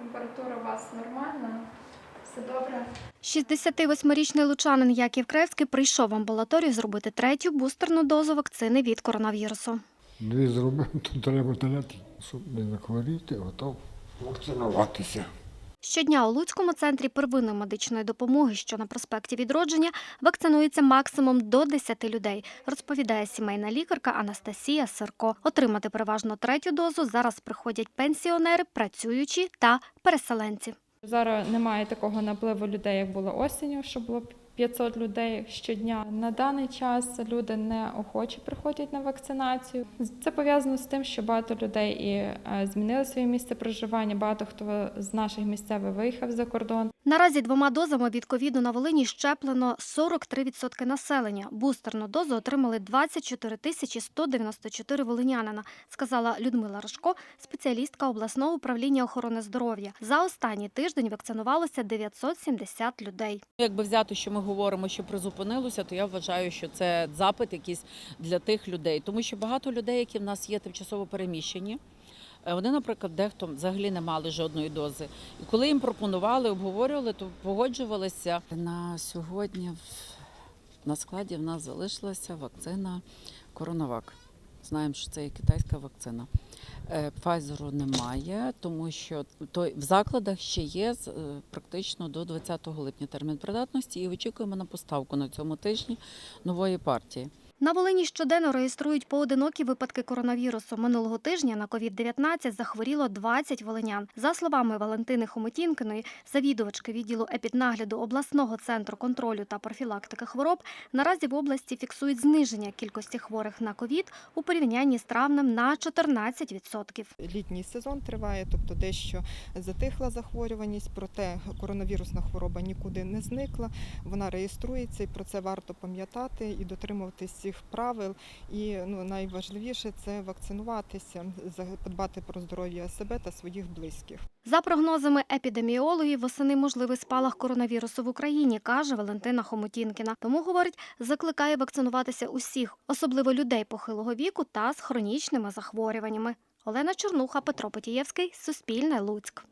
Температура у вас нормальна, все добре. 68-річний лучанин Яків Кревський прийшов в амбулаторію зробити третю бустерну дозу вакцини від коронавірусу. Дві зробив, то треба дати, щоб не захворіти, готов вакцинуватися. Щодня у Луцькому центрі первинної медичної допомоги, що на проспекті Відродження, вакцинується максимум до 10 людей, розповідає сімейна лікарка Анастасія Сирко. Отримати переважно третю дозу зараз приходять пенсіонери, працюючі та переселенці. Зараз немає такого напливу людей, як було осінню, що було 500 людей щодня. На даний час люди не охоче приходять на вакцинацію. Це пов'язано з тим, що багато людей і е, змінили своє місце проживання. Багато хто з наших місцевих виїхав за кордон. Наразі двома дозами від ковіду на Волині щеплено 43% населення. Бустерну дозу отримали 24 тисячі 194 волинянина, сказала Людмила Рожко, спеціалістка обласного управління охорони здоров'я. За останній тиждень вакцинувалося 970 людей. Якби взяти, що ми говоримо, що призупинилося, то я вважаю, що це запит якийсь для тих людей, тому що багато людей, які в нас є тимчасово переміщені. е, Вони, наприклад, дехто взагалі не мали жодної дози. І коли їм пропонували, обговорювали, то погоджувалися. На сьогодні на складі в нас залишилася вакцина Коронавак. Знаємо, що це є китайська вакцина. Е, Pfizer немає, тому що той в закладах ще є е, практично до 20 липня термін придатності, і очікуємо на поставку на цьому тижні нової партії. На Волині щоденно реєструють поодинокі випадки коронавірусу. Минулого тижня на COVID-19 захворіло 20 волинян. За словами Валентини Хомотінкиної, завідувачки відділу епіднагляду обласного центру контролю та профілактики хвороб, наразі в області фіксують зниження кількості хворих на ковід у порівнянні з травнем на 14%. літній сезон триває, тобто дещо затихла захворюваність, проте коронавірусна хвороба нікуди не зникла. Вона реєструється, і про це варто пам'ятати і дотримуватись цих правил. І ну найважливіше це вакцинуватися, подбати про здоров'я себе та своїх близьких. За прогнозами епідеміологів, восени можливий спалах коронавірусу в Україні, каже Валентина Хомотінкіна. Тому, говорить, закликає вакцинуватися усіх, особливо людей похилого віку та з хронічними захворюваннями. Олена Чернуха, Петро Потієвський, Суспільне, Луцьк.